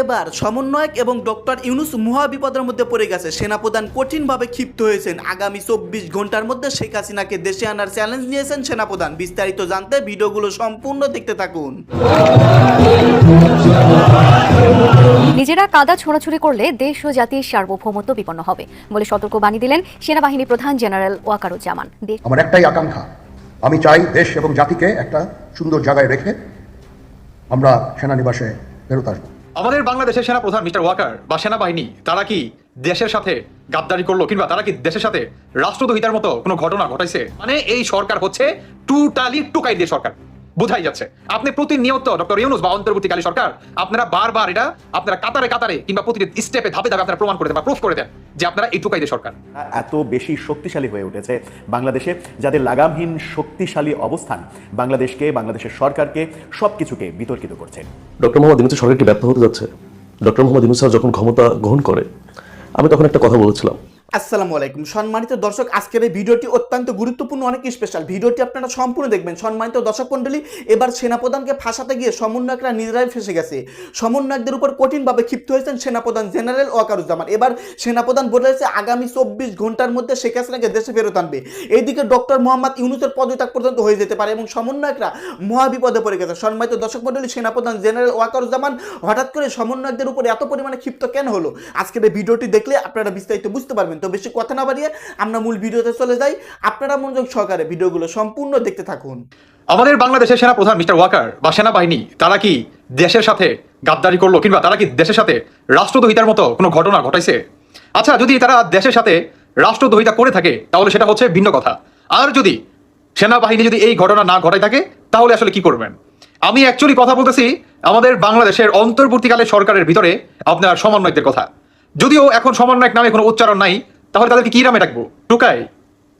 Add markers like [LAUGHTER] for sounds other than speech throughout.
এবার সমন্বয়ক এবং ডক্টর ইউনুস মহা বিপদের মধ্যে পড়ে গেছে। সেনাপ্রধান কঠিনভাবে ক্ষিপ্ত হয়েছেন। আগামী চব্বিশ ঘণ্টার মধ্যে শেখ হাসিনাকে দেশে আনার চ্যালেঞ্জ নিয়েছেন সেনাপ্রধান। বিস্তারিত জানতে ভিডিওগুলো সম্পূর্ণ দেখতে থাকুন। নিজেরা কাদা ছোড়াছুড়ি করলে দেশ ও জাতির সার্বভৌমত্ব বিপন্ন হবে বলে সতর্কবাণী দিলেন সেনাবাহিনী প্রধান জেনারেল ওয়াকারুজ্জামান। আমার একটাই আকাঙ্ক্ষা আমি চাই দেশ এবং জাতিকে একটা সুন্দর জায়গায় রেখে আমরা সেনানিবাসে ফেরত আসব। আমাদের বাংলাদেশের সেনা প্রধান মিস্টার ওয়াকার বা সেনাবাহিনী, তারা কি দেশের সাথে গাদ্দারি করল কিংবা তারা কি দেশের সাথে রাষ্ট্রদ্রোহিতার মতো কোনো ঘটনা ঘটাইছে? মানে এই সরকার হচ্ছে টুটালি টুকাই দিয়ে সরকার। বোঝাই যাচ্ছে। আপনি প্রতিনিয়ত ডক্টর ইউনুস বা অন্তর্বর্তীকালী সরকার আপনারা বারবার এটা আপনারা কাতারে কাতারে কিংবা প্রতিটি স্টেপে ধাপে ধাপে আপনারা প্রমাণ করে দেন বা প্রুফ করে দেন যে আপনারা এই টুকাই সরকার। এত বেশি শক্তিশালী হয়ে উঠেছে বাংলাদেশে যাদের লাগামহীন শক্তিশালী অবস্থান বাংলাদেশকে বাংলাদেশের সরকারকে সবকিছুকে বিতর্কিত করছে। ডক্টর মোহাম্মদ ইউনুসের সরকার কি ব্যর্থ হতে যাচ্ছে? ডক্টর মোহাম্মদ ইউনুস স্যার যখন ক্ষমতা গ্রহণ করে আমি তখন একটা কথা বলেছিলাম। আসসালামু আলাইকুম। সম্মানিত দর্শক, আজকের এই ভিডিওটি অত্যন্ত গুরুত্বপূর্ণ, অনেক স্পেশাল ভিডিওটি আপনারা সম্পূর্ণ দেখবেন। সম্মানিত দর্শক মণ্ডলী, এবার সেনাপ্রধানকে ফাঁসাতে গিয়ে সমন্বয়করা নিজেরাই ফেসে গেছে। সমন্বয়কদের উপর কঠিনভাবে ক্ষিপ্ত হয়েছেন সেনাপ্রধান জেনারেল ওয়াকারুজ্জামান। এবার সেনাপ্রধান বলেছে আগামী চব্বিশ ঘণ্টার মধ্যে শেখ হাসিনাকে দেশে ফেরত আনবে। এইদিকে ডক্টর মোহাম্মদ ইউনুসের পদত্যাগ পর্যন্ত হয়ে যেতে পারে এবং সমন্বয়করা মহা বিপদে পড়ে গেছে। সম্মানিত দর্শক মণ্ডলী, সেনাপ্রধান জেনারেল ওয়াকারুজ্জামান, হঠাৎ করে সমন্বয়কদের উপর এত পরিমাণে ক্ষিপ্ত কেন হলো? আজকের এই ভিডিওটি দেখলে আপনারা বিস্তারিত বুঝতে পারবেন তো বেশি কথা না বাড়িয়ে আমরা মূল ভিডিওতে চলে যাই। আপনারা মনোযোগ সহকারে ভিডিওগুলো সম্পূর্ণ দেখতে থাকুন। আমাদের বাংলাদেশের সেনা প্রধান মিস্টার ওয়াকার বা সেনাবাহিনী, তারা কি দেশের সাথে গাদ্দারি করল কিংবা তারা কি দেশের সাথে রাষ্ট্রদ্রোহিতার মতো কোনো ঘটনা ঘটাইছে? আচ্ছা যদি তারা দেশের সাথে রাষ্ট্রদ্রোহিতা করে থাকে, তাহলে সেটা হচ্ছে ভিন্ন কথা। আর যদি সেনাবাহিনী যদি এই ঘটনা না ঘটাই থাকে, তাহলে আসলে কি করবেন? আমি অ্যাকচুয়ালি কথা বলতেছি আমাদের বাংলাদেশের অন্তর্বর্তীকালে সরকারের ভিতরে আপনার সমন্বয়কদের কথা। যদিও এখন সমন্বয়ক নামে কোনো উচ্চারণ নাই, তাহলে তাদেরকে কি নামে ডাকবো? টুকাই।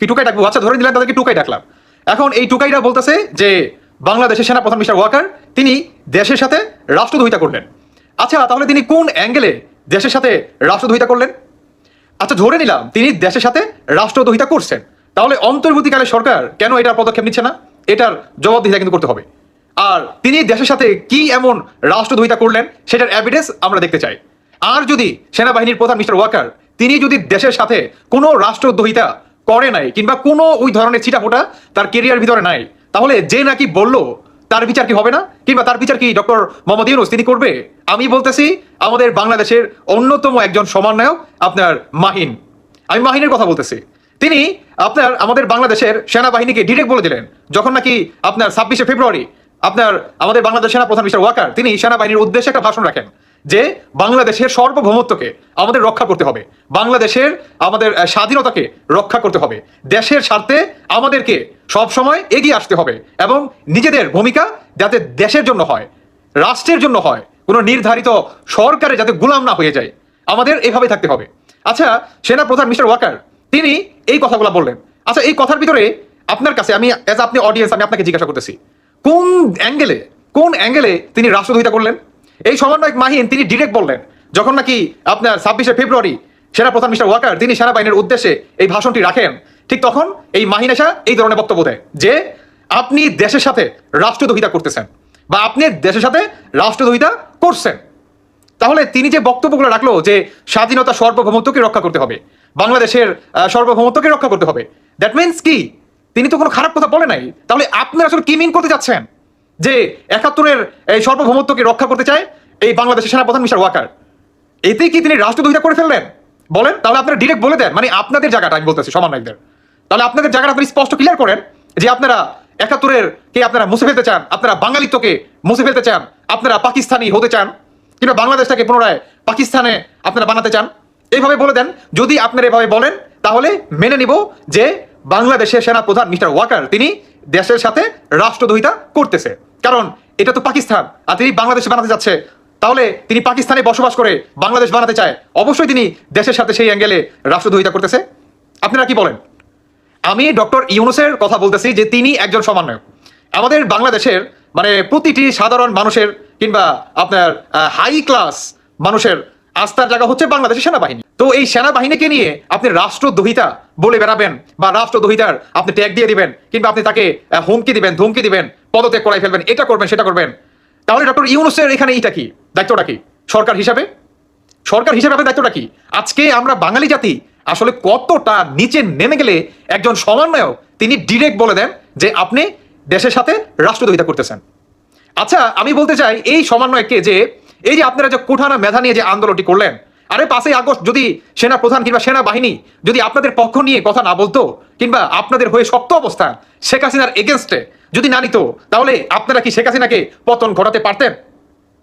কি টুকাই ডাকবো? আচ্ছা ধরে নিলাম তাদেরকে টুকাই ডাকলাম। এখন এই টুকাইরা বলতেছে যে, বাংলাদেশের সেনা সেনাপ্রধান মিস্টার ওয়াকার, তিনি দেশের সাথে রাষ্ট্রদ্রোহিতা করলেন। আচ্ছা তাহলে তিনি কোন অ্যাঙ্গেলে দেশের সাথে রাষ্ট্রদ্রোহিতা করলেন? আচ্ছা ধরে নিলাম তিনি দেশের সাথে রাষ্ট্রদ্রোহিতা করছেন। তাহলে অন্তর্বর্তীকালে সরকার কেন এটার পদক্ষেপ নিচ্ছে না? এটার জবাবদিহিতা কিন্তু করতে হবে। আর তিনি দেশের সাথে কি এমন রাষ্ট্রদ্রোহিতা করলেন, সেটার এভিডেন্স আমরা দেখতে চাই। আর যদি সেনাবাহিনীর প্রধান মিস্টার ওয়াকার তিনি যদি দেশের সাথে কোনো রাষ্ট্রদ্রোহিতা করে নাই কিংবা কোনো ওই ধরনের ছিটাফোটা তার কেরিয়ার ভিতরে নাই, তাহলে যে নাকি বলল তার বিচার কি হবে না? কিংবা তার বিচার কি ডক্টর মোহাম্মদ ইউনুস তিনি করবে? আমি বলতেছি আমাদের বাংলাদেশের অন্যতম একজন সমন্বয়ক আপনার মাহিন। আমি মাহিনের কথা বলতেছি। তিনি আপনার, আমাদের বাংলাদেশের সেনাবাহিনীকে ডিরেক্ট বলে দিলেন। যখন নাকি আপনার ছাব্বিশে ফেব্রুয়ারি আপনার, আমাদের বাংলাদেশ সেনা প্রধান মিস্টার ওয়াকার তিনি সেনাবাহিনীর উদ্দেশ্যে একটা ভাষণ রাখেন। যে বাংলাদেশের সার্বভৌমত্বকে আমাদের রক্ষা করতে হবে, বাংলাদেশের আমাদের স্বাধীনতাকে রক্ষা করতে হবে, দেশের স্বার্থে আমাদেরকে সব সময় এগিয়ে আসতে হবে এবং নিজেদের ভূমিকা যাতে দেশের জন্য হয়, রাষ্ট্রের জন্য হয়, কোনো নির্ধারিত সরকারে যাতে গোলাম না হয়ে যায়, আমাদের এভাবে থাকতে হবে। আচ্ছা সেনা প্রধান মিস্টার ওয়াকার, তিনি এই কথাগুলো বললেন। আচ্ছা এই কথার ভিতরে আপনার কাছে আমি অ্যাজ আপনি অডিয়েন্স আমি আপনাকে জিজ্ঞাসা করতেছি, কোন অ্যাঙ্গেলে কোন অ্যাঙ্গেলে তিনি রাষ্ট্রদ্রোহিতা করলেন? এই সমন্বয়ক মাহিন, তিনি ডিরেক্ট বললেন, যখন নাকি আপনার ছাব্বিশে ফেব্রুয়ারি সেনা প্রধান মিস্টার ওয়াকার তিনি সেনাবাহিনীর উদ্দেশ্যে এই ভাষণটি রাখেন, ঠিক তখন এই মাহিনেশা এই ধরনের বক্তব্য দেয় যে, আপনি দেশের সাথে রাষ্ট্রদ্রোহিতা করতেছেন বা আপনি দেশের সাথে রাষ্ট্রদ্রোহিতা করছেন। তাহলে তিনি যে বক্তব্যগুলো রাখল যে স্বাধীনতা সর্বভৌমত্বকে রক্ষা করতে হবে, বাংলাদেশের সার্বভৌমত্বকে রক্ষা করতে হবে দ্যাট মিনস কি? তিনি তো কোনো খারাপ কথা বলে নাই। তাহলে আপনি আসলে কি মিন করতে যাচ্ছেন? যে একাত্তরের এই সার্বভৌমত্বকে রক্ষা করতে চায় এই বাংলাদেশের সেনাপ্রধান মিস্টার ওয়াকার। এতেই কি তিনি রাষ্ট্রদ্রোহিতা করে ফেললেন? বলেন, তাহলে আপনারা ডিরেক্ট বলে দেন। মানে আপনাদের জায়গাটা, আমি বলতেছি সমন্বয়কদের তাহলে আপনাদের জায়গাটা আপনি স্পষ্ট ক্লিয়ার করেন যে আপনারা একাত্তরের কে আপনারা মুছে ফেলতে চান, আপনারা বাঙালিত্বকে মুছে ফেলতে চান, আপনারা পাকিস্তানি হতে চান, কিংবা বাংলাদেশটাকে পুনরায় পাকিস্তানে আপনারা বানাতে চান, এইভাবে বলে দেন। যদি আপনারা এভাবে বলেন, তাহলে মেনে নিব যে বাংলাদেশের সেনা প্রধান মিস্টার ওয়াকার, তিনি দেশের সাথে রাষ্ট্রদ্রোহিতা করতেছে। কারণ এটা তো পাকিস্তান, আর তিনি বাংলাদেশে বানাতে যাচ্ছে। তাহলে তিনি পাকিস্তানে বসবাস করে বাংলাদেশ বানাতে চায়। অবশ্যই তিনি দেশের সাথে সেই অ্যাঙ্গেলে রাষ্ট্রদ্রোহিতা করতেছে। আপনারা কি বলেন? আমি ডক্টর ইউনুসের কথা বলতেছি যে তিনি একজন সমন্বয়ক। আমাদের বাংলাদেশের মানে প্রতিটি সাধারণ মানুষের কিংবা আপনার হাই ক্লাস মানুষের আস্থার জায়গা হচ্ছে বাংলাদেশের সেনাবাহিনী। তো এই সেনাবাহিনীকে নিয়ে আপনি রাষ্ট্রদ্রোহিতা বলে বেড়াবেন বা রাষ্ট্রদ্রোহিতার আপনি ট্যাগ দিয়ে দিবেন, কিংবা আপনি তাকে হুমকি দিবেন, ধুমকি দিবেন, পদত্যাগ করাই ফেলবেন, এটা করবেন, সেটা করবেন। তাহলে ডক্টর ইউনুসের এখানে এইটা কি? দায়িত্বটা কি? সরকার হিসাবে? সরকার হিসাবে আপনার দায়িত্বটা কি? আজকে আমরা বাঙালি জাতি আসলে কতটা নিচে নেমে গেলে একজন সমন্বয়ক তিনি ডিরেক্ট বলে দেন যে আপনি দেশের সাথে রাষ্ট্রদ্রোহিতা করতেছেন। আচ্ছা আমি বলতে চাই এই সমন্বয়কে যে এই যে আপনারা যে কোঠানা মেধা নিয়ে যে আন্দোলনটি করলেন, আরে পাঁচই আগস্ট যদি সেনা প্রধান কিংবা সেনাবাহিনী যদি আপনাদের পক্ষ নিয়ে কথা না বলতো, কিংবা আপনাদের হয়ে শক্ত অবস্থান শেখ হাসিনার এগেনস্টে যদি না নিত, তাহলে আপনারা কি শেখ হাসিনাকে পতন ঘটাতে পারতেন?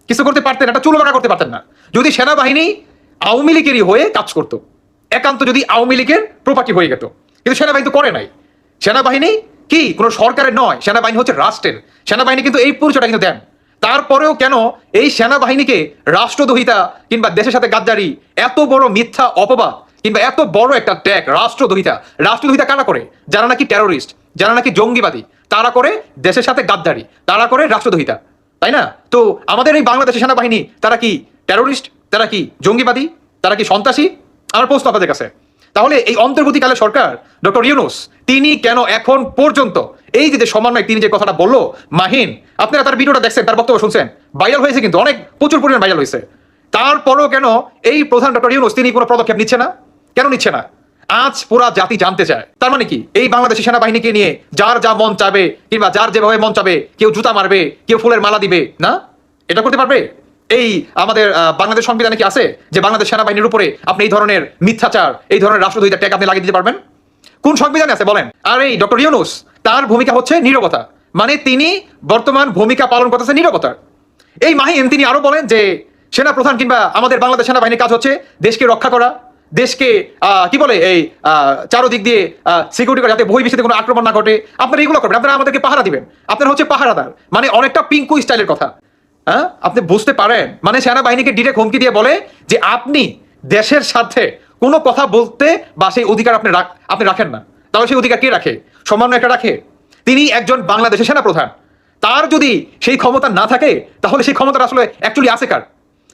কিছু করতে পারতেন, একটা চুলো করতে পারতেন না। যদি সেনাবাহিনী আওয়ামী লীগেরই হয়ে কাজ করতো, একান্ত যদি আওয়ামী লীগের প্রপার্টি হয়ে যেত কিন্তু সেনাবাহিনী তো করে নাই। সেনাবাহিনী কি কোনো সরকারের নয়, সেনাবাহিনী হচ্ছে রাষ্ট্রের। সেনাবাহিনী কিন্তু এই পরিচয়টা কিন্তু দেন। তারপরেও কেন এই সেনাবাহিনীকে রাষ্ট্রদ্রোহিতা কিংবা দেশের সাথে গাদ্দারি, এত বড় মিথ্যা অপবাদ কিংবা এত বড় একটা ট্যাগ রাষ্ট্রদ্রোহিতা রাষ্ট্রদ্রোহিতা কারা করে? যারা নাকি টেরোরিস্ট যারা নাকি জঙ্গিবাদী, তারা করে দেশের সাথে গাদ্দারি, তারা করে রাষ্ট্রদ্রোহিতা, তাই না? তো আমাদের এই বাংলাদেশের সেনাবাহিনী তারা কি টেরোরিস্ট তারা কি জঙ্গিবাদী, তারা কি সন্ত্রাসী? আমার প্রশ্ন আপনাদের কাছে। তাহলে এই অন্তর্বর্তীকালে সরকার, ডক্টর ইউনুস, তিনি কেন এখন পর্যন্ত, এই যে সমন্বয় তিনি যে কথাটা বলল, মাহিন, আপনারা তার ভিডিওটা দেখছেন, তার বক্তব্য শুনছেন ভাইরাল হয়েছে কিন্তু, অনেক, প্রচুর পরিমাণ ভাইরাল হয়েছে। তারপরও কেন এই প্রধান ডক্টর ইউনুস, তিনি কোনো পদক্ষেপ নিচ্ছে না? কেন নিচ্ছে না? আজ পুরা জাতি জানতে চায়। তার মানে কি? এই বাংলাদেশি সেনাবাহিনীকে নিয়ে যার যা মন চাবে, কিংবা যার যেভাবে মন চাবে, কেউ জুতা মারবে, কেউ ফুলের মালা দিবে, না? এটা করতে পারবে? এই আমাদের বাংলাদেশ সংবিধানে কি আছে? যে বাংলাদেশ সেনাবাহিনীর উপরে আপনি এই ধরনের মিথ্যাচার, এই ধরনের রাষ্ট্রদ্রোহিতা ট্যাগ আপনি লাগিয়ে দিতে পারবেন? কোন সংবিধানে আছে? বলেন। আর এই ডক্টর ইউনুস, তার ভূমিকা হচ্ছে নীরবতা। মানে তিনি বর্তমান ভূমিকা পালন করতেছে নীরবতার এই মাহিন তিনি আরও বলেন যে সেনা প্রধান কিংবা আমাদের বাংলাদেশ সেনাবাহিনীর কাজ হচ্ছে দেশকে রক্ষা করা, দেশকে কি বলে এই চারোদিক দিয়ে সিকিউরিটি করা, যাতে বহির্বিশ্বে কোনো আক্রমণ না ঘটে। আপনারা এগুলো করবেন। আপনারা আমাদেরকে পাহারা দিবেন। আপনারা হচ্ছে পাহারাদার। মানে অনেকটা পিঙ্কু স্টাইলের কথা। হ্যাঁ? আপনি বুঝতে পারেন? মানে সেনাবাহিনীকে ডিরেক্ট হুমকি দিয়ে বলে যে আপনি দেশের স্বার্থে কোনো কথা বলতে বা সেই অধিকার আপনি আপনি রাখেন না। তাহলে সেই অধিকার কে রাখে? সমন্বয় একটা রাখে। তিনি একজন বাংলাদেশের সেনাপ্রধান। তার যদি সেই ক্ষমতা না থাকে, তাহলে সেই ক্ষমতাটা আসলে অ্যাকচুয়ালি আছে কার?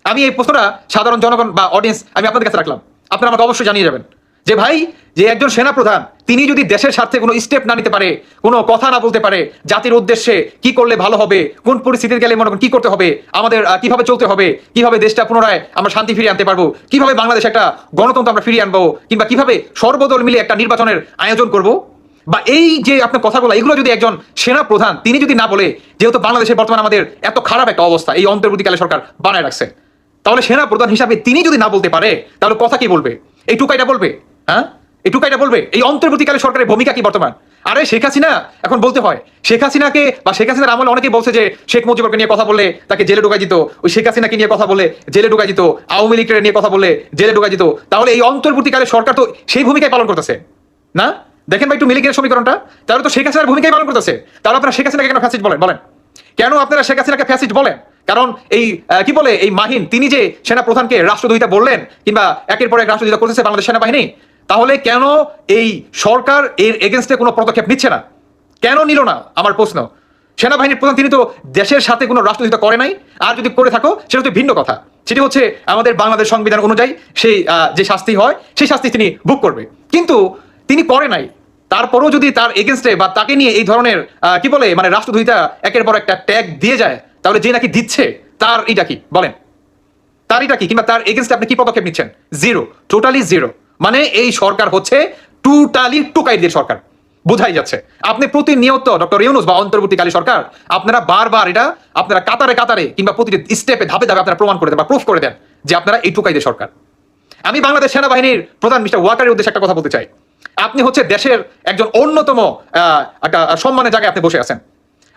আমি এই প্রশ্নটা সাধারণ জনগণ বা অডিয়েন্স আমি আপনাদের কাছে রাখলাম। আপনারা আমাকে অবশ্যই জানিয়ে যাবেন। যে ভাই, যে একজন সেনাপ্রধান, তিনি যদি দেশের স্বার্থে কোনো স্টেপ না নিতে পারে, কোনো কথা না বলতে পারে, জাতির উদ্দেশ্যে কি করলে ভালো হবে, কোন পরিস্থিতির গেলে মনে করেন কি করতে হবে, আমাদের কীভাবে চলতে হবে, কীভাবে দেশটা পুনরায় আমরা শান্তি ফিরিয়ে আনতে পারব, কীভাবে বাংলাদেশ একটা গণতন্ত্র আমরা ফিরিয়ে আনব, কিংবা কীভাবে সর্বদল মিলে একটা নির্বাচনের আয়োজন করব? বা এই যে আপনার কথাগুলো, এগুলো যদি একজন সেনা প্রধান তিনি যদি না বলে, যেহেতু বাংলাদেশের বর্তমানে আমাদের এত খারাপ একটা অবস্থা, এই অন্তর্বর্তীকালে সরকার বানায় রাখছে তাহলে সেনা প্রধান হিসাবে তিনি যদি না বলতে পারে, তাহলে কথা কি বলবে? এই টুকাইটা বলবে? হ্যাঁ? এই টুকাইটা বলবে, এই অন্তর্বর্তীকালে সরকারের ভূমিকা কি বর্তমান? আরে শেখ হাসিনা, এখন বলতে হয়, শেখ হাসিনাকে বা শেখ হাসিনার আমলে অনেকেই বলছে যে শেখ মুজিবুরকে নিয়ে কথা বলে তাকে জেলে ঢুকাই দিত, ওই শেখ হাসিনাকে নিয়ে কথা বলে জেলে ঢুকাই দিত, আওয়ামী লীগের নিয়ে কথা বলে জেলে ঢুকাই দিত। তাহলে এই অন্তর্বর্তীকালে সরকার তো সেই ভূমিকায় পালন করতেছে, না? দেখেন ভাই একটু মিলিকের সমীকরণটা, তাহলে তো শেখ হাসিনার ভূমিকাই পালন করতেছে। তাহলে আপনারা শেখ হাসিনাকে কেন ফ্যাসিস্ট বলেন বলেন। কেন আপনারা শেখ হাসিনাকে ফ্যাসিস্ট বলেন? কারণ এই কি বলে, এই মাহিন, তিনি যে সেনা প্রধানকে রাষ্ট্রদ্রোহিতা বললেন, কিংবা একের পর এক রাষ্ট্রদ্রোহিতা করতেছে বাংলাদেশ সেনাবাহিনী তাহলে কেন এই সরকার এর এগেনস্টে কোনো পদক্ষেপ নিচ্ছে না? কেন নিল না? আমার প্রশ্ন। সেনাবাহিনীর প্রধান, তিনি তো দেশের সাথে কোনো রাষ্ট্রদ্রোহিতা করে নাই। আর যদি করে থাকো, সেটা হচ্ছে ভিন্ন কথা। সেটি হচ্ছে আমাদের বাংলাদেশ সংবিধান অনুযায়ী সেই যে শাস্তি হয়, সেই শাস্তি তিনি ভোগ করবে। কিন্তু তিনি করে নাই। তারপরেও যদি তার এগেনস্টে বা তাকে নিয়ে এই ধরনের কি বলে মানে রাষ্ট্রদ্রোহিতা একের পর একটা ট্যাগ দিয়ে যায়, তাহলে যে নাকি দিচ্ছে, তার এটা কি? বলেন। তার এটা কি? কিংবা তার এগেনস্টে আপনি কি পদক্ষেপ নিচ্ছেন? জিরো টোটালি জিরো মানে এই সরকার হচ্ছে টোটালি টুকাইদের সরকার। বোঝাই যাচ্ছে। আপনি প্রতিনিয়ত ডক্টর ইউনুস বা অন্তর্বর্তীকালী সরকার, আপনারা বারবার এটা, আপনারা কাতারে কাতারে কিংবা প্রতিটি স্টেপে ধাপে ধাপে আপনারা প্রমাণ করে দেন বা প্রুফ করে দেন যে আপনারা এই টুকাইদের সরকার। আমি বাংলাদেশ সেনাবাহিনীর প্রধান মিস্টার ওয়াকারের উদ্দেশ্যে একটা কথা বলতে চাই। আপনি হচ্ছে দেশের একজন অন্যতম একটা সম্মানের জায়গায় আপনি বসে আছেন।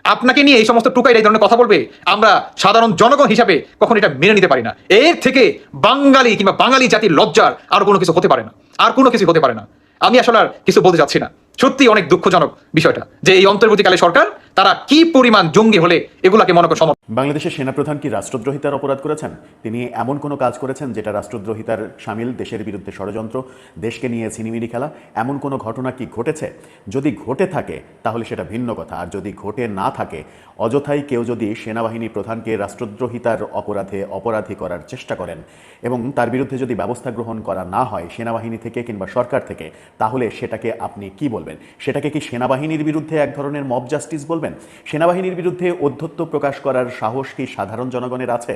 আপনাকে নিয়ে এই সমস্ত টুকাইরা এই ধরনের কথা বলবে, আমরা সাধারণ জনগণ হিসাবে কখন এটা মেনে নিতে পারি না। এর থেকে বাঙালি কিংবা বাঙালি জাতির লজ্জার আর কোনো কিছু হতে পারে না। আর কোনো কিছু হতে পারে না। আমি আসলে আর কিছু বলতে চাচ্ছি না। সত্যি অনেক দুঃখজনক বিষয়টা যে এই অন্তর্বর্তীকালে সরকার তারা কি পরিমাণ জঙ্গি হলে এগুলাকে মনে করে সম বাংলাদেশের সেনাপ্রধান কি রাষ্ট্রদ্রোহিতার অপরাধ করেছেন? তিনি এমন কোনো কাজ করেছেন যেটা রাষ্ট্রদ্রোহিতার সামিল, দেশের বিরুদ্ধে ষড়যন্ত্র, দেশকে নিয়ে ছিনিমিনি খেলা, এমন কোনো ঘটনা কি ঘটেছে? যদি ঘটে থাকে, তাহলে সেটা ভিন্ন কথা। আর যদি ঘটে না থাকে, অযথাই কেউ যদি সেনাবাহিনী প্রধানকে রাষ্ট্রদ্রোহিতার অপরাধে অপরাধী করার চেষ্টা করেন এবং তার বিরুদ্ধে যদি ব্যবস্থা গ্রহণ করা না হয় সেনাবাহিনী থেকে কিংবা সরকার থেকে, তাহলে সেটাকে আপনি কি বলবেন? সেটাকে কি সেনাবাহিনীর বিরুদ্ধে এক ধরনের মব জাস্টিস বলবেন? বলবেন, সেনাবাহিনীর বিরুদ্ধে অধ্যত্ব প্রকাশ করার সাহস কি সাধারণ জনগণের আছে?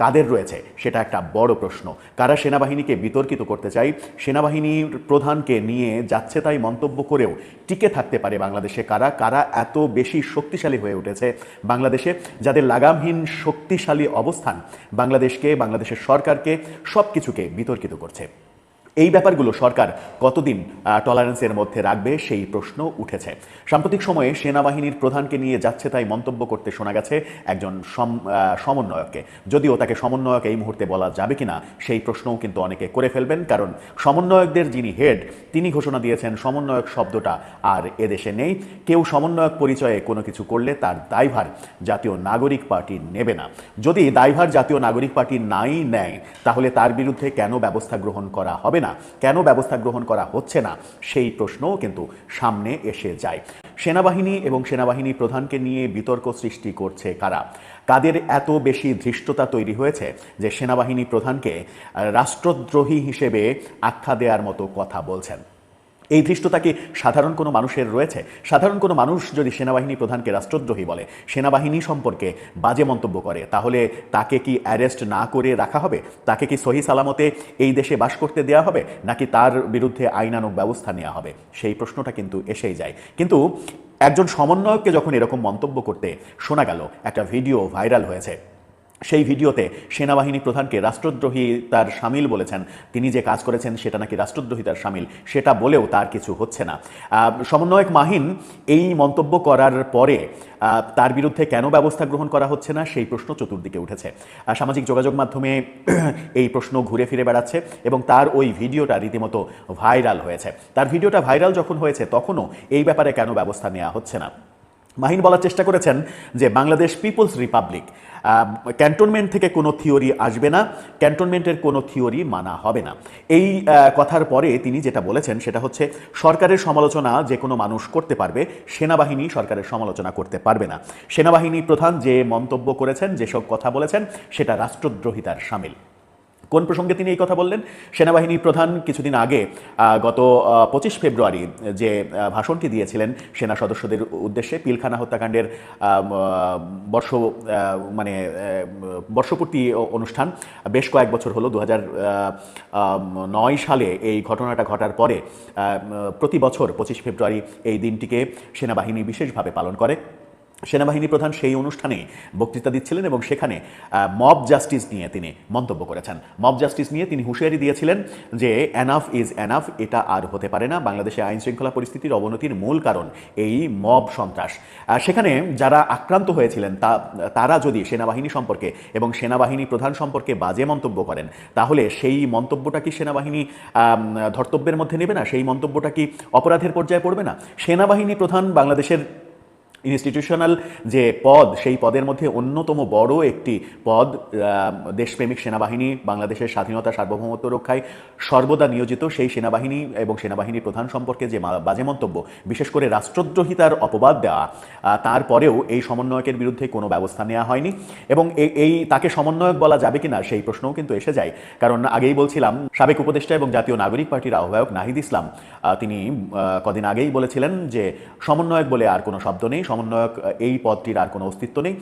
কাদের রয়েছে? সেটা একটা বড় প্রশ্ন। কারা সেনাবাহিনীকে বিতর্কিত করতে চাই সেনাবাহিনীর প্রধানকে নিয়ে যাচ্ছে তাই মন্তব্য করেও টিকে থাকতে পারে বাংলাদেশে কারা? কারা এত বেশি শক্তিশালী হয়ে উঠেছে বাংলাদেশে? যাদের লাগামহীন শক্তিশালী অবস্থান বাংলাদেশকে, বাংলাদেশের সরকারকে সব কিছুকে বিতর্কিত করছে। এই ব্যাপারগুলো সরকার কতদিন টলারেন্সের মধ্যে রাখবে সেই প্রশ্ন উঠেছে। সাম্প্রতিক সময়ে সেনাবাহিনীর প্রধানকে নিয়ে যাচ্ছে তাই মন্তব্য করতে শোনা গেছে একজন সমন্বয়ককে। যদিও তাকে সমন্বয়ক এই মুহূর্তে বলা যাবে কিনা, সেই প্রশ্নও কিন্তু অনেকে করে ফেলবেন, কারণ সমন্বয়কদের যিনি হেড, তিনি ঘোষণা দিয়েছেন সমন্বয়ক শব্দটা আর এদেশে নেই। কেউ সমন্বয়ক পরিচয়ে কোনো কিছু করলে তার দায়ভার জাতীয় নাগরিক পার্টি নেবে না। যদি দায়ভার জাতীয় নাগরিক পার্টি নাই নেয়, তাহলে তার বিরুদ্ধে কেন ব্যবস্থা গ্রহণ করা হবে না? কেন ব্যবস্থা গ্রহণ করা হচ্ছে না? সেই প্রশ্নও কিন্তু সামনে এসে যায়। সেনাবাহিনী এবং সেনাবাহিনী প্রধানকে নিয়ে বিতর্ক সৃষ্টি করছে কারা? কাদের এত বেশি ধৃষ্টতা তৈরি হয়েছে যে সেনাবাহিনী প্রধানকে রাষ্ট্রদ্রোহী হিসেবে আখ্যা দেওয়ার মতো কথা বলছেন? এই ধৃষ্টতা কি সাধারণ কোনো মানুষের রয়েছে? সাধারণ কোনো মানুষ যদি সেনাবাহিনী প্রধানকে রাষ্ট্রদ্রোহী বলে, সেনাবাহিনী সম্পর্কে বাজে মন্তব্য করে, তাহলে তাকে কি অ্যারেস্ট না করে রাখা হবে? তাকে কি সহি সালামতে এই দেশে বাস করতে দেওয়া হবে? নাকি তার বিরুদ্ধে আইনানুগ ব্যবস্থা নেওয়া হবে? সেই প্রশ্নটা কিন্তু এসেই যায়। কিন্তু একজন সমন্বয়ককে যখন এরকম মন্তব্য করতে শোনা গেল, একটা ভিডিও ভাইরাল হয়েছে। সেই ভিডিওতে সেনাবাহিনী প্রধানকে রাষ্ট্রদ্রোহী তার সামিল বলেছেন। তিনি যে কাজ করেছেন, সেটা নাকি রাষ্ট্রদ্রোহী তার সামিল। সেটা বলেও তার কিছু হচ্ছে না। সমন্বয়ক মাহিন এই মন্তব্য করার পরে তার বিরুদ্ধে কেন ব্যবস্থা গ্রহণ করা হচ্ছে না, সেই প্রশ্ন চতুর্দিকে উঠেছে। সামাজিক যোগাযোগ মাধ্যমে [CLEARS THROAT] এই প্রশ্ন ঘুরে ফিরে বেড়াচ্ছে এবং তার ওই ভিডিওটা রীতিমতো ভাইরাল হয়েছে। তার ভিডিওটা ভাইরাল যখন হয়েছে, তখনও এই ব্যাপারে কেন ব্যবস্থা নেওয়া হচ্ছে না? মাহিন বলার চেষ্টা করেছেন যে বাংলাদেশ পিপলস রিপাবলিক ক্যান্টনমেন্ট থেকে কোনো থিওরি আসবে না, ক্যান্টনমেন্টের কোনো থিওরি মানা হবে না। এই কথার পরে তিনি যেটা বলেছেন সেটা হচ্ছে, সরকারের সমালোচনা যে কোনো মানুষ করতে পারবে, সেনাবাহিনী সরকারের সমালোচনা করতে পারবে না। সেনাবাহিনী প্রধান যে মন্তব্য করেছেন, যেসব কথা বলেছেন, সেটা রাষ্ট্রদ্রোহিতার সামিল। কোন প্রসঙ্গে তিনি এই কথা বললেন? সেনাবাহিনী প্রধান কিছুদিন আগে গত পঁচিশ ফেব্রুয়ারি যে ভাষণটি দিয়েছিলেন সেনা সদস্যদের উদ্দেশ্যে পিলখানা হত্যাকাণ্ডের বর্ষ মানে বর্ষপূর্তি অনুষ্ঠান বেশ কয়েক বছর হলো। দু নয় সালে এই ঘটনাটা ঘটার পরে প্রতি বছর পঁচিশ ফেব্রুয়ারি এই দিনটিকে সেনাবাহিনী বিশেষভাবে পালন করে। সেনাবাহিনী প্রধান সেই অনুষ্ঠানে বক্তৃতা দিচ্ছিলেন এবং সেখানে মব জাস্টিস নিয়ে তিনি মন্তব্য করেছেন। মব জাস্টিস নিয়ে তিনি হুঁশিয়ারি দিয়েছিলেন যে এনাফ ইজ এনাফ এটা আর হতে পারে না। বাংলাদেশে আইন শৃঙ্খলা পরিস্থিতির অবনতির মূল কারণ এই মব সন্ত্রাস। সেখানে যারা আক্রান্ত হয়েছিলেন, তা, তারা যদি সেনাবাহিনী সম্পর্কে এবং সেনাবাহিনী প্রধান সম্পর্কে বাজে মন্তব্য করেন, তাহলে সেই মন্তব্যটা কি সেনাবাহিনী ধর্তব্যের মধ্যে নেবে না? সেই মন্তব্যটা কি অপরাধের পর্যায়ে পড়বে না? সেনাবাহিনী প্রধান বাংলাদেশের ইনস্টিটিউশনাল যে পদ, সেই পদের মধ্যে অন্যতম বড় একটি পদ দেশপ্রেমিক সেনাবাহিনী, বাংলাদেশের স্বাধীনতা সার্বভৌমত্ব রক্ষায় সর্বদা নিয়োজিত সেই সেনাবাহিনী এবং সেনাবাহিনী প্রধান সম্পর্কে যে বাজে মন্তব্য, বিশেষ করে রাষ্ট্রদ্রোহিতার অপবাদ দেওয়া তারপরেও এই সমন্বয়কের বিরুদ্ধে কোনো ব্যবস্থা নেওয়া হয়নি এবং এই- এই তাকে সমন্বয়ক বলা যাবে কিনা সেই প্রশ্নও কিন্তু এসে যায়। কারণ আগেই বলছিলাম, সাবেক উপদেষ্টা এবং জাতীয় নাগরিক পার্টির আহ্বায়ক নাহিদ ইসলাম তিনি কদিন আগেই বলেছিলেন যে, সমন্বয়ক বলে আর কোনো শব্দ নেই সমন্বয়ক এই পদটির আর কোনো অস্তিত্ব নেই।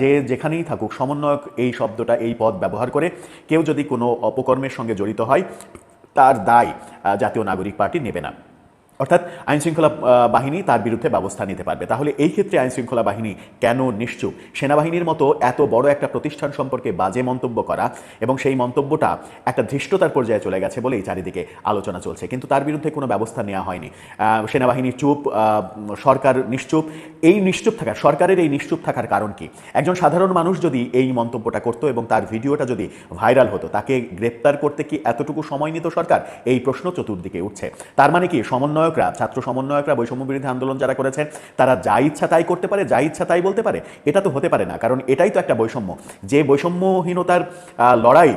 যে যেখানেই থাকুক, সমন্বয়ক এই শব্দটা এই পদ ব্যবহার করে কেউ যদি কোনো অপকর্মের সঙ্গে জড়িত হয়, তার দায় জাতীয় নাগরিক পার্টি নেবে না। অর্থাৎ আইনশৃঙ্খলা বাহিনী তার বিরুদ্ধে ব্যবস্থা নিতে পারবে। তাহলে এই ক্ষেত্রে আইনশৃঙ্খলা বাহিনী কেন নিশ্চুপ? সেনাবাহিনীর মতো এত বড় একটা প্রতিষ্ঠান সম্পর্কে বাজে মন্তব্য করা এবং সেই মন্তব্যটা একটা ধৃষ্টতার পর্যায়ে চলে গেছে বলেই চারিদিকে আলোচনা চলছে। কিন্তু তার বিরুদ্ধে কোনো ব্যবস্থা নেওয়া হয়নি। সেনাবাহিনী চুপ সরকার নিশ্চুপ। এই নিশ্চুপ থাকার সরকারের এই নিশ্চুপ থাকার কারণ কি? একজন সাধারণ মানুষ যদি এই মন্তব্যটা করতো এবং তার ভিডিওটা যদি ভাইরাল হতো, তাকে গ্রেপ্তার করতে কি এতটুকু সময় নিত সরকার? এই প্রশ্ন চতুর্দিকে উঠছে। তার মানে কি সমন্বয়করা, ছাত্র সমন্বয়করা, বৈষম্য বিরোধী আন্দোলন যারা করেছে, তারা যা ইচ্ছা তাই করতে পারে, যা ইচ্ছা তাই বলতে পারে, এটা তো হতে পারে না, কারণ এটাই তো একটা বৈষম্য। যে বৈষম্যহীনতার লড়াই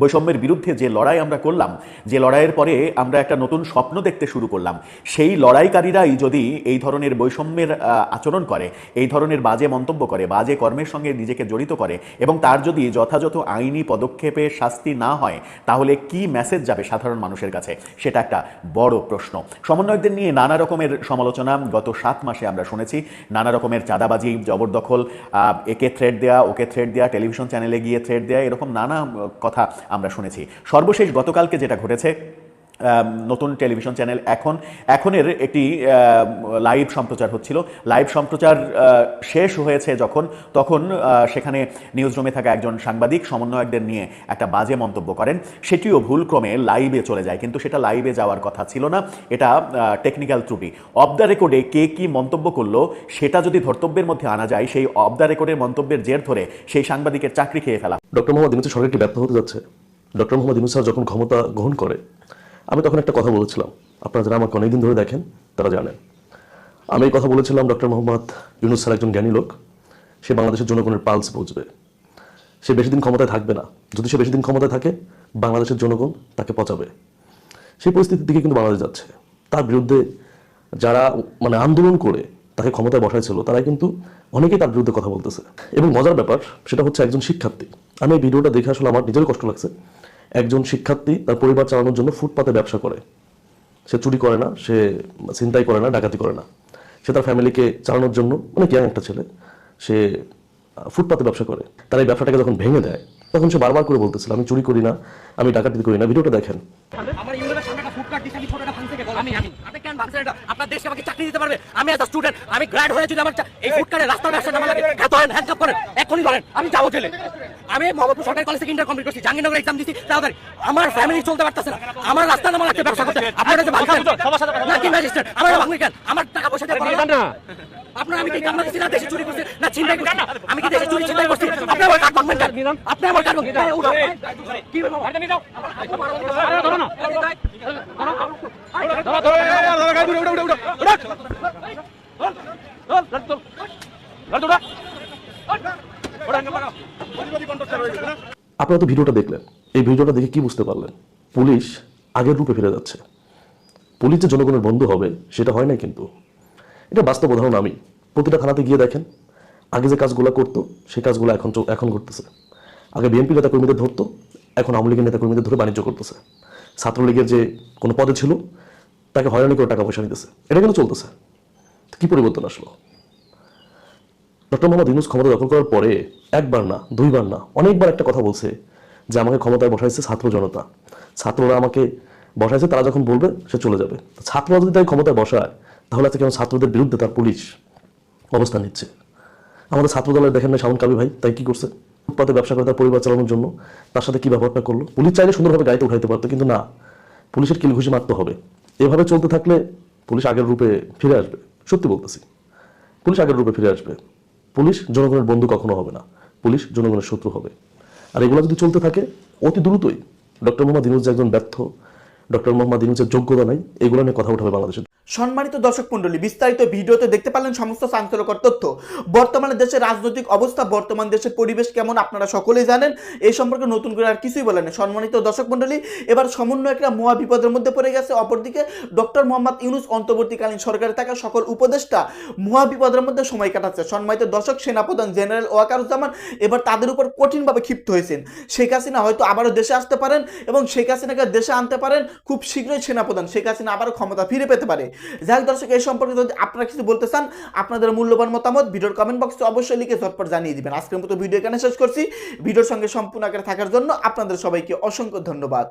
বৈষম্যের বিরুদ্ধে যে লড়াই আমরা করলাম, যে লড়াইয়ের পরে আমরা একটা নতুন স্বপ্ন দেখতে শুরু করলাম, সেই লড়াইকারীরাই যদি এই ধরনের বৈষম্যের আচরণ করে, এই ধরনের বাজে মন্তব্য করে, বাজে কর্মের সঙ্গে নিজেকে জড়িত করে এবং তার যদি যথাযথ আইনি পদক্ষেপে শাস্তি না হয়, তাহলে কি মেসেজ যাবে সাধারণ মানুষের কাছে? সেটা একটা বড় প্রশ্ন। সমন্বয়কদের নিয়ে নানা রকমের সমালোচনা গত সাত মাসে আমরা শুনেছি। নানা রকমের চাঁদাবাজি, জবরদখল একে থ্রেড দেয়া, ওকে থ্রেড দেয়া টেলিভিশন চ্যানেলে গিয়ে থ্রেড দেয়া, এরকম নানা কথা আমরা শুনেছি। সর্বশেষ গতকালকে যেটা ঘটেছে নতুন টেলিভিশন চ্যানেল এখন, এখনের একটি লাইভ সম্প্রচার হচ্ছিল। লাইভ সম্প্রচার শেষ হয়েছে যখন, তখন সেখানে নিউজ রুমে থাকা একজন সাংবাদিক সমন্বয়কদের নিয়ে একটা বাজে মন্তব্য করেন। সেটিও ভুলক্রমে লাইভে চলে যায়, কিন্তু সেটা লাইভে যাওয়ার কথা ছিল না। এটা টেকনিক্যাল ত্রুটি। অফ দ্য রেকর্ডে কে কি মন্তব্য করল, সেটা যদি ধর্তব্যের মধ্যে আনা যায়, সেই অফ দ্য রেকর্ডের মন্তব্যের জের ধরে সেই সাংবাদিকের চাকরি খেয়ে ফেলা। ডক্টর মোহাম্মদ ইউনুসের সরকার একটি ব্যর্থ হতে যাচ্ছে। ডক্টর মোহাম্মদ ইউনুস স্যার যখন ক্ষমতা গ্রহণ করে আমি তখন একটা কথা বলেছিলাম। আপনারা যারা আমাকে অনেকদিন ধরে দেখেন, তারা জানেন। আমি এই কথা বলেছিলাম ডক্টর মোহাম্মদ ইউনুস স্যার একজন জ্ঞানী লোক। সে বাংলাদেশের জনগণের পালস বুঝবে। সে বেশি দিন ক্ষমতায় থাকবে না। যদি সে বেশি দিন ক্ষমতায় থাকে, বাংলাদেশের জনগণ তাকে পচাবে। সেই পরিস্থিতির দিকে কিন্তু বাংলাদেশ যাচ্ছে। তার বিরুদ্ধে যারা মানে আন্দোলন করে তাকে ক্ষমতায় বসাইছিল, তারাই কিন্তু অনেকেই তার বিরুদ্ধে কথা বলতেছে। এবং মজার ব্যাপার, সেটা হচ্ছে একজন শিক্ষার্থী। আমি এই ভিডিওটা দেখে আসলে আমার নিজের কষ্ট লাগছে। একজন শিক্ষার্থী তার পরিবার চালানোর জন্য ফুটপাতে ব্যবসা করে। সে চুরি করে না, সে চিন্তাই করে না, ডাকাতি করে না। সে তার ফ্যামিলিকে চালানোর জন্য অনেক ইয়াং একটা ছেলে, সে ফুটপাতে ব্যবসা করে। তার এই ব্যবসাটাকে যখন ভেঙে দেয়, তখন সে বারবার করে বলতেছিল, আমি চুরি করি না, আমি ডাকাতি করি না, ভিডিওটা দেখেন। দেশকে আমাকে চাকরি দিতে পারবে? আমি এজ স্টুডেন্ট আমি গ্র্যাড হয়ে যদি আমার এই ফুডকার্টে রাস্তার ব্যবসা নামা লাগে এত ধরেন হ্যান্ডকাপ করেন। এখনই ধরেন আমি যাব জেলে। আমি মোহাম্মদপুর সরকারি কলেজ থেকে ইন্টার কমপ্লিট করছি জাহাঙ্গীরনগর এক্সাম দিচ্ছি তাড়াতাড়ি আমার ফ্যামিলি চলতে পারতেছে না। আমার রাস্তা নামা লাগছে ব্যবসা করতে আপনারা যে ভাঙছেন না কি ম্যাজিস্ট্রেট আমার ভাঙবে কেন আমার টাকা পয়সা দিয়ে না। আপনার আমি কি কামনা না দেশে চুরি করছি না ছিনতাই করছি আমি কি দেশে চুরি ছিনতাই করছি আপনি আমার কাঠ ভাঙবেন কেন আপনি আমার কাঠ ভাঙবেন এই, উঠো। কি আপনারা তো ভিডিওটা দেখলেন এই ভিডিওটা দেখে কি বুঝতে পারলেন পুলিশ আগের রূপে ফিরে যাচ্ছে পুলিশ যে জনগণের বন্ধু হবে সেটা হয় না কিন্তু এটা বাস্তব উদাহরণ আমি প্রতিটা থানাতে গিয়ে দেখেন, আগে যে কাজগুলো করতো, সেই কাজগুলো এখন এখন ঘটতেছে। আগে বিএনপি নেতা কর্মীদের ধরতো, এখন আওয়ামী লীগের নেতা কর্মীদের ধরে বাণিজ্য করতেছে। ছাত্রলীগের যে কোনো পদে ছিল, তাকে হয়রানি করে টাকা পয়সা নিতেছে। এটা কিন্তু চলতেছে? কি পরিবর্তন আসলো? ডক্টর মোহাম্মদ ইউনুস ক্ষমতা দখল করার পরে একবার না, দুইবার না, অনেকবার একটা কথা বলছে যে আমাকে ক্ষমতায় বসাইছে ছাত্র জনতা। ছাত্ররা আমাকে বসাইছে, তারা যখন বলবে, সে চলে যাবে। ছাত্ররা যদি তাকে ক্ষমতায় বসায়, তাহলে আজকে কেন ছাত্রদের বিরুদ্ধে তার পুলিশ অবস্থান নিচ্ছে। আমাদের ছাত্র দলের দেখেন না শাওন কাবি ভাই, তাই কি করছে? ফুটপাতে ব্যবসা করে তার পরিবার চালানোর জন্য তার সাথে কি ব্যবহারটা করল? পুলিশ চাইলে সুন্দরভাবে গাড়িতে উঠাইতে পারতো, কিন্তু না। পুলিশের কিল ঘুষি মারতে হবে। এভাবে চলতে থাকলে পুলিশ আগের রূপে ফিরে আসবে। সত্যি বলতেছি, পুলিশ আগের রূপে ফিরে আসবে। পুলিশ জনগণের বন্ধু কখনো হবে না। পুলিশ জনগণের শত্রু হবে। আর এগুলো যদি চলতে থাকে, অতি দ্রুতই, ডক্টর মোহাম্মদ ইনুজ একজন ব্যর্থ ডক্টর মোহাম্মদ ইনুজের যোগ্যতা নাই, এগুলো নিয়ে কথা উঠাবে বাংলাদেশের সম্মানিত দর্শক মন্ডলী বিস্তারিত ভিডিওতে দেখতে পারলেন সমস্ত চাঞ্চল্যকর তথ্য। বর্তমানে দেশের রাজনৈতিক অবস্থা, বর্তমান দেশের পরিবেশ কেমন আপনারা সকলেই জানেন। এই সম্পর্কে নতুন করে আর কিছুই বলেন সম্মানিত দর্শক মন্ডলী এবার সমন্বয়করা মহা বিপদের মধ্যে পড়ে গেছে। অপরদিকে, ডক্টর মোহাম্মদ ইউনুস অন্তর্বর্তীকালীন সরকারে থাকা সকল উপদেষ্টা মহা বিপদের মধ্যে সময় কাটাচ্ছে। সম্মানিত দর্শক, সেনাপ্রধান জেনারেল ওয়াকারুজ্জামান এবার তাদের উপর কঠিনভাবে ক্ষিপ্ত হয়েছেন। শেখ হাসিনা হয়তো আবারও দেশে আসতে পারেন এবং শেখ হাসিনাকে দেশে আনতে পারেন। খুব শীঘ্রই সেনাপ্রধান শেখ হাসিনা আবারও ক্ষমতা ফিরে পেতে পারে। যাই দর্শক, এই সম্পর্কে যদি আপনারা কিছু বলতে চান, আপনাদের মূল্যবান মতামত ভিডিওর কমেন্ট বক্সে অবশ্যই লিখে ঝটপট জানিয়ে দিবেন। আজকের মতো ভিডিও এখানে শেষ করছি। ভিডিওর সঙ্গে সম্পূর্ণ আকারে থাকার জন্য আপনাদের সবাইকে অসংখ্য ধন্যবাদ।